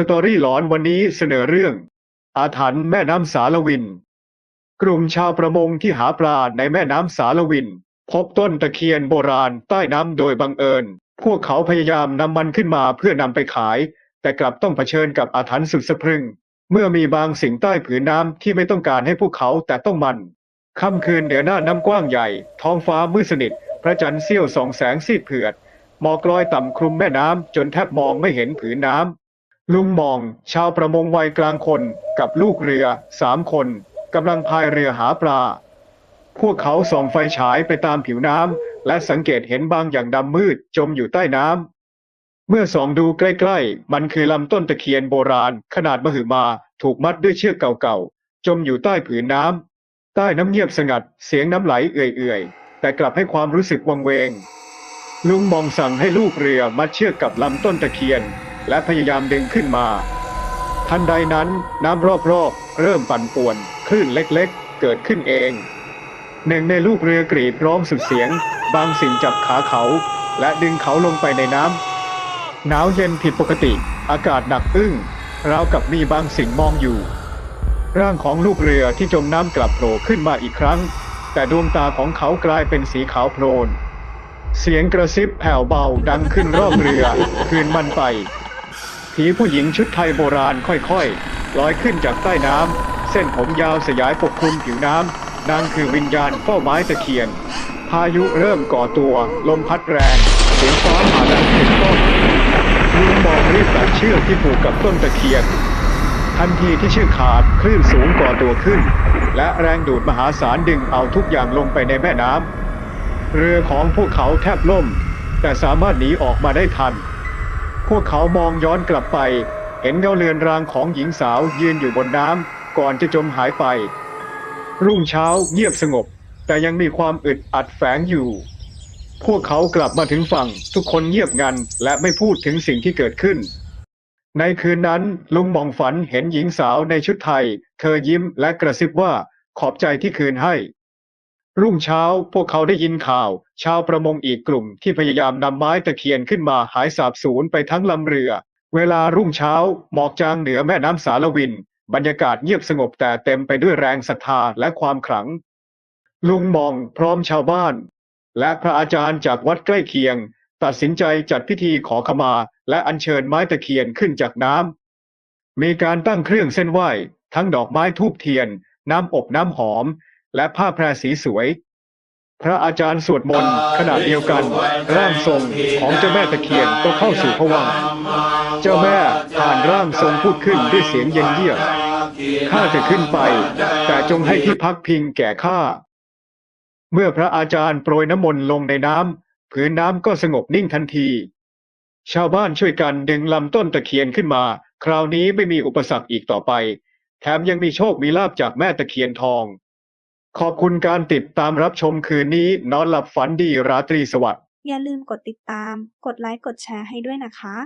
สตอรี่หลอนวันนี้เสนอเรื่อง อาถรรพ์แม่น้ำสารวิน กลุ่มชาวประมงที่หาปลาในแม่น้ำสารวิน พบต้นตะเคียนโบราณใต้น้ำโดยบังเอิญ พวกเขาพยายามนำมันขึ้นมาเพื่อนำไปขาย แต่กลับต้องเผชิญกับอาถรรพ์สุดสะพรึง เมื่อมีบางสิ่งใต้ผืนน้ำที่ไม่ต้องการให้พวกเขาแต่ต้องมันค่ำคืนเหนือหน้าน้ำกว้างใหญ่ ท้องฟ้ามืดสนิท พระจันทร์เสี้ยวส่องแสงซีดเผือดหมอกลอยต่ำคลุมแม่น้ำจนแทบมองไม่เห็นผืนน้ำ ลุงมอง ชาวประมงวัยกลางคนกับลูกเรือสามคนกำลังพายเรือหาปลา พวกเขาส่องไฟฉายไปตามผิวน้ำและสังเกตเห็นบางอย่างดำมืดจมอยู่ใต้น้ำ เมื่อส่องดูใกล้ๆ มันคือลำต้นตะเคียนโบราณขนาดมหึมาถูกมัดด้วยเชือกเก่าๆ จมอยู่ใต้ผืนน้ำ ใต้น้ำเงียบสงัดเสียงน้ำไหลเอื่อยๆ แต่กลับให้ความรู้สึกวังเวง ลุงมองสั่งให้ลูกเรือมัดเชือกกับลำต้นตะเคียน และพยายามดึงขึ้นมา ทันใดนั้นน้ำรอบๆเริ่มปั่นป่วนคลื่นเล็กๆ เกิดขึ้นเอง หนึ่งในลูกเรือกรีดร้องสุดเสียง บางสิ่งจับขาเขา และดึงเขาลงไปในน้ำหนาวเย็นผิดปกติ อากาศหนักอึ้งราวกับมีบางสิ่งมองอยู่ ร่างของลูกเรือที่จมน้ำกลับโผล่ขึ้นมาอีกครั้ง แต่ดวงตาของเขากลายเป็นสีขาวโพลนเสียงกระซิบแผ่วเบาดังขึ้นรอบเรือ คืนมันไป ผีผู้หญิงชุดไทยโบราณค่อยๆลอยขึ้นจากใต้น้ำ เส้นผมยาวสยายปกคลุมผิวน้ำ นางคือวิญญาณเฝ้าไม้ตะเคียน พายุเริ่มก่อตัว ลมพัดแรง เสียงฟ้าผ่าดังเป็นต้นลุงมองรีบตัดเชือกที่ผูกกับต้นตะเคียน ทันทีที่เชือกขาดคลื่นสูงก่อตัวขึ้น และแรงดูดมหาศาลดึงเอาทุกอย่างลงไปในแม่น้ำเรือของพวกเขาแทบล่ม แต่สามารถหนีออกมาได้ทัน พวกเขามองย้อนกลับไป เห็นเงาเรือนรางของหญิงสาวยืนอยู่บนน้ำก่อนจะจมหายไป รุ่งเช้าเงียบสงบ แต่ยังมีความอึดอัดแฝงอยู่ พวกเขากลับมาถึงฝั่ง ทุกคนเงียบงันและไม่พูดถึงสิ่งที่เกิดขึ้น ในคืนนั้นลุงมองฝันเห็นหญิงสาวในชุดไทย เธอยิ้มและกระซิบว่าขอบใจที่คืนให้ รุ่งเช้าพวกเขาได้ยินข่าว ชาวประมงอีกกลุ่มที่พยายามนำไม้ตะเคียนขึ้นมาหายสาบสูญไปทั้งลำเรือ เวลารุ่งเช้าหมอกจางเหนือแม่น้ำสารวิน บรรยากาศเงียบสงบแต่เต็มไปด้วยแรงศรัทธาและความขลัง ลุงมองพร้อมชาวบ้าน และพระอาจารย์จากวัดใกล้เคียง ตัดสินใจจัดพิธีขอขมา และอัญเชิญไม้ตะเคียนขึ้นจากน้ำมีการตั้งเครื่องเส้นไหว้ทั้งดอกไม้ทูบเทียน น้ำอบน้ำหอม และผ้าแพรสีสวย พระอาจารย์สวดมนต์ขณะเดียวกัน ร่างทรงของเจ้าแม่ตะเคียนก็เข้าสู่ภวังค์เจ้าแม่ผ่านร่างทรงพูดขึ้นด้วยเสียงเย็นเยียบข้าจะขึ้นไป แต่จงให้ที่พักพิงแก่ข้าเมื่อพระอาจารย์โปรยน้ำมนต์ลงในน้ำผืนน้ำก็สงบนิ่งทันที ชาวบ้านช่วยกันดึงลำต้นตะเคียนขึ้นมา คราวนี้ไม่มีอุปสรรคอีกต่อไป แถมยังมีโชคมีลาบจากแม่ตะเคียนทอง ขอบคุณการติดตามรับชมคืนนี้นอนหลับฝันดีราตรีสวัสดิ์ อย่าลืมกดติดตาม กดไลค์ กดแชร์ให้ด้วยนะคะ